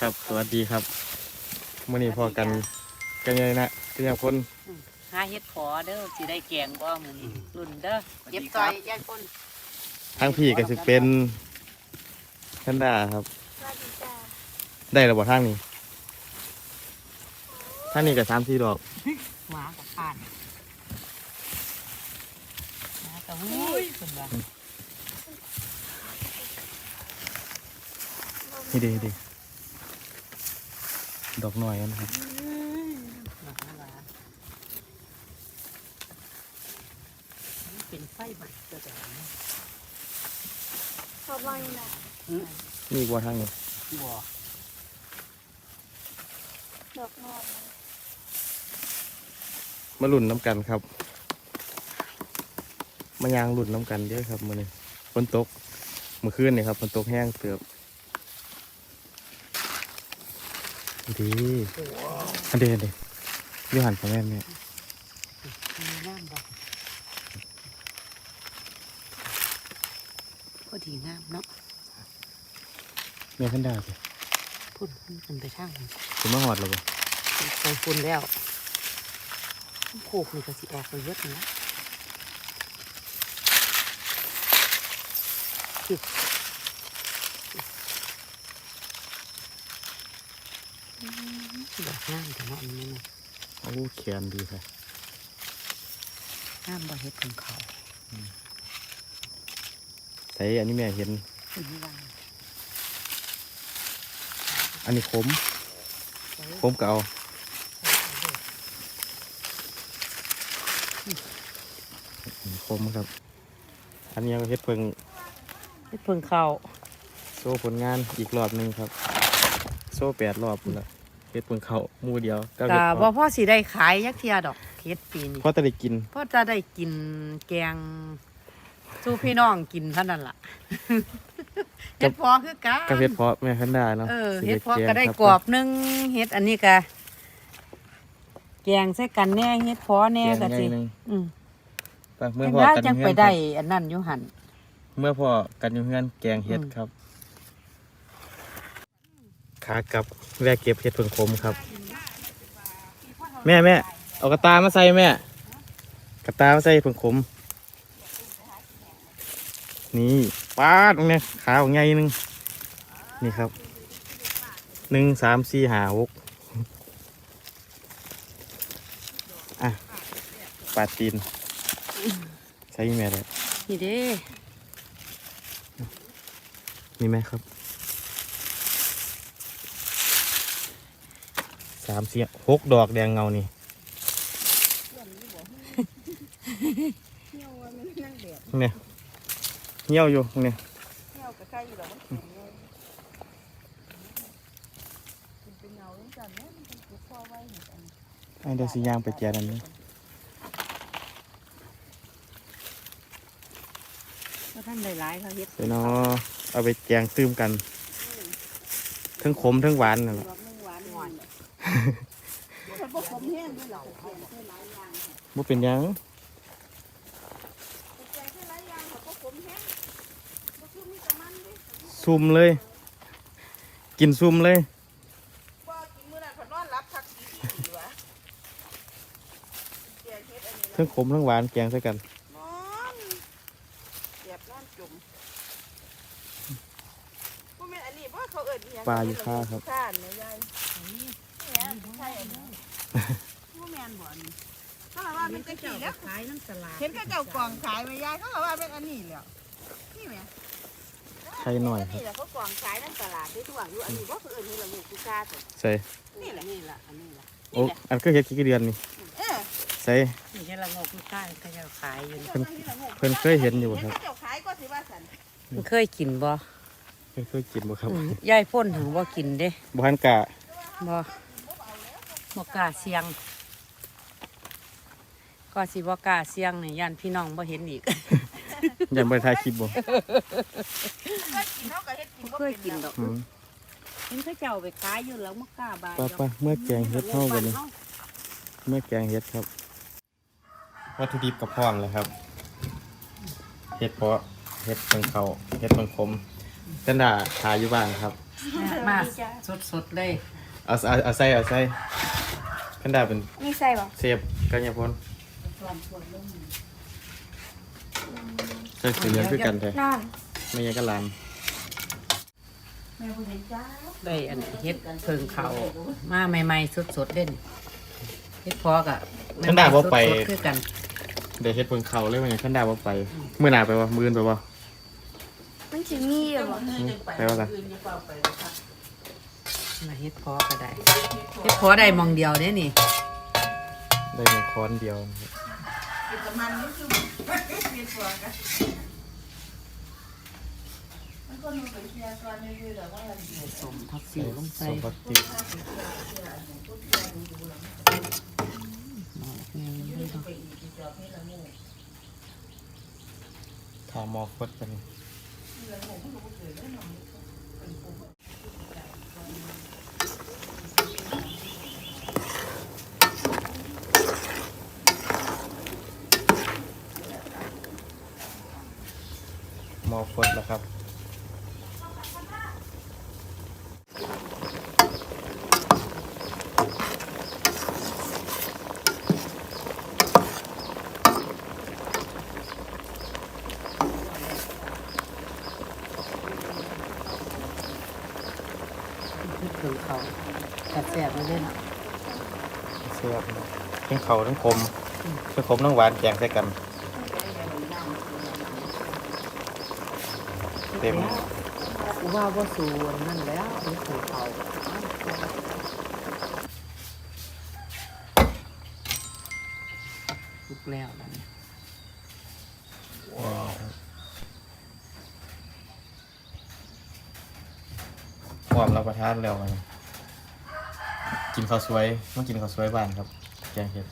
ครับ สวัสดีครับมื่อนี้พอกันกันยังไงนะเป็นยังคนหาเฮ็ดขอเด้อสิได้แกงบ่มื้อนี้รุ่นเด้อเย็บซอยยายคนทั้งพี่ก็สิเป็นแพนด้าครับ ได้ระบบทางนี้ทางนี้ก็สามสี่ดอกหมากับผ่านหมากับหุ้ยเพิ่นว่านี่ดีดี ดอกหน่อยนะครับหมาว่ามันเป็นไฟใหม่ตัวแต่ละชอบว่าอย่างไรนี่กว่าทางนี้บ่ดอกนอกมาลุ่นน้ำกันครับ มายางลุ่นน้ำกันเยอะครับมื่อนี้ฝนตกเมื่อคืนนี่ครับฝนตกแห้งเตือบ ดีอันเดียนเดียยูหันของแม่แม่มีน้ำบ่พอดีงามเนาะแม่ขันดาสิพุ่นพุ่นขึ้นไปทางนั้นถึงมาหอดแล้วบ่ไปฝุ่นแล้วโคกนี่ก็สิออกไปเยอะนะคิด ดอกงามแต่เนาอันนี้นะโอ้แขนดีค่ะงามบ่เฮ็ดของเขาใส่อันนี้แม่เห็น อันนี้ขมขมก็เอาอืมขมครับ อันนี้เฮ็ดเพิ่งเฮ็ดเพิ่งเขาโซ่ผลงานอีกรอบหนึ่งครับ โซ่แปดรอบพุ่นละเฮ็ดเพิ่งเขาหมูเดียวก็ก็เฮ็ดบ่พอพอสิได้ขายยักเทียดอกเฮ็ดปีนี้พอจะได้กินพอจะได้กินแกงสู้พี่น้องกินเท่านั้นล่ะ เฮ็ดพอคือกันกับเฮ็ดเพาะแม่ขันดาเนาะเออสิเฮ็ดพอแงก็ได้คกรอบหนึงเฮ็ดอันนี้ก็แกงใส่กันแน่เฮ็ดพอแน่แกก็งใหญ่สิหนึงอืมไปเมื่อเห็นพอว่ากันจังอยู่ไปเฮือนได้อันนั้นอยู่หั่น เมื่อพอกันอยู่เฮือนแกงเฮ็ดอืมครับ ขากลับแวะเก็บเห็ดเพิ่งคมครับ แม่แม่เอากระตามาใส่แม่ กระตามาใส่เพิ่งคมนี่ป้าดตรงเนี้ยขาของใหญ่หนึงนี่ครับหนึ่งสามสี่ห้าหกอะปาดตีนใส่แม่เลยนี่เด้ มีไหมครับามสี่หกดอกแดงเงานี่เที่ยวว่ามันนั่งแดดเนี่ยเหี่ยวอยู่เนี่ยเที่ยวกับใครอยู่หรอกมันเห็นเลยมันเป็นเงาต้องจันเนี่ยมันเป็นกุ๊กพ่อไว้เหมือนกันไอ้เดี๋ยวสิย่างไปแจนันนี้ก็ท่านได้หลายเขาเฮ็ดเดี๋ยวเนาะเอาไปแจงตื้มกัน ทั้งขมทั้งหวานนั่นแหละ มันพวกผมแห้งด้วยหรอกแกงเส้นหลายอย่างบ่เป็นหยังแกงเส้นหลายอย่างพวกผมแห้งมันคือมีแต่มันดิซุ่มเลย กินซุ่มเลยว่ากินมื้อนั้นเขานอนรับพักดีดีวะแกงเฮ็ดอันนี้ทั้งขมทั้งหวานแกงใส่กันนอนเสียบนอนจุ่มพวกแม่นอันนี้ว่าเขาเอิ้นอิหยังปลาอยู่ค่าครับข้านนะยายเนี่ยใช่อันนี้ผู้แม่นบ่อันนี้เขาบอกว่าเป็นตะกี้แล้วขายน้ำตลาดเห็นก็เจ้ากล่องขายไหมยายเขาบอกว่าเป็นอันนี้แล้วนี่ไหมไข่หน่อยครับนี่แหละเขากล่องขายในตลาดได้ทั่วอยู่อันนี้ว่าเพื่อนนี่เราอยู่กุซาสิใส่นี่แหละนี่แหละอันนี้แหละโอ้อันก็เฮ็ดกี่เดือนนี่เออใส่นี่แค่ละงกลูกใต้เขาจะขายอยู่นี่เพิ่นเพิ่นเคยเห็นอยู่บ่ครับเห็นก็เจ้าขายก็สิว่าสันมันเคยกินบ่เพิ่นเคยกินบ่ครับอืมยายพ่นถึงบ่กินเด้บ่ทันกะบ่ บ่กล้าเสียง ก็สิบ่กล้าเสียงนี่ย่านพี่น้องบ่เห็นอีกยังบ่ได้ถ่ายคลิปบ่เคยกินเขาก็เฮ็ดกินบ่เคยกินดอกอืมเห็นเขาเจ้าไปขายอยู่แล้วบ่กล้าบายไปไปเมื่อแกงเฮ็ดเฮากันนี่เมื่อแกงเฮ็ดครับ วัตถุดิบกับพร้อมเลยครับเฮ็ดเพาะเฮ็ดเพิ่งเขาเฮ็ดเพิ่งคมจันดาขายอยู่บ้านครับ มาสดๆเลย เอาเอาเอาใส่เอาใส่ ขันดาเป็นมีใส่บ่เสียบกัญญาพลใส่สีเหลืองคือกันแท้นั่นไม่ยังก็ลานได้อันนี้เฮ็ดเพิงเขามาใหม่ๆสดๆเด่นเฮ็ดพอกะขันดาบ่ไปสดๆคือกันเดี๋ยวเฮ็ดเพิ่งเขาเลยมันยังขันดาบ่ไปเมื่อหนาไปวะมืออื่นไปวะมันสิมีอยู่บ่ไปวะล่ะ มาเฮ็ดพอก็ได้เฮ็ดพอได้หมองเดียวเด้นี่ ได้หนึ่งค้อนเดียวสมผักสีลงไปสมพลาสติกทาหมอฟดกัน มอฟดแล้วครับเฮ็ดเพิงเขาแต่แซ่บเลยเด้นเสียบทั้งเขาทั้งคมทั้งคมทั้งหวานแกงใส่กัน เต็ม กูว่าบ่สูนนั่นแล้วเฮ็ดเพิงเขาลุกแล้วนะเนี่ยความรับประทานแล้วมันกินข้าวสวยต้องกินข้าวสวยบ้านครับ แกงเห็ด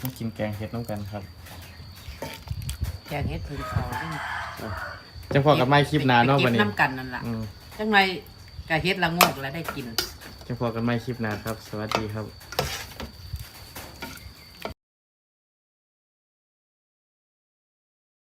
ต้องกิ นแกงเห็ดน้ำกันครับแกงเฮ็ดเพิงเขานี่จังพอกับไม้คลิปหนาเนาะไปวันเก็บนี้น้ำกันนั่นล่ะอืมจังไรกะเฮ็ดละโงกแล้วได้กิน จังพอกันไม้คลิปหนาครับ สวัสดีครับ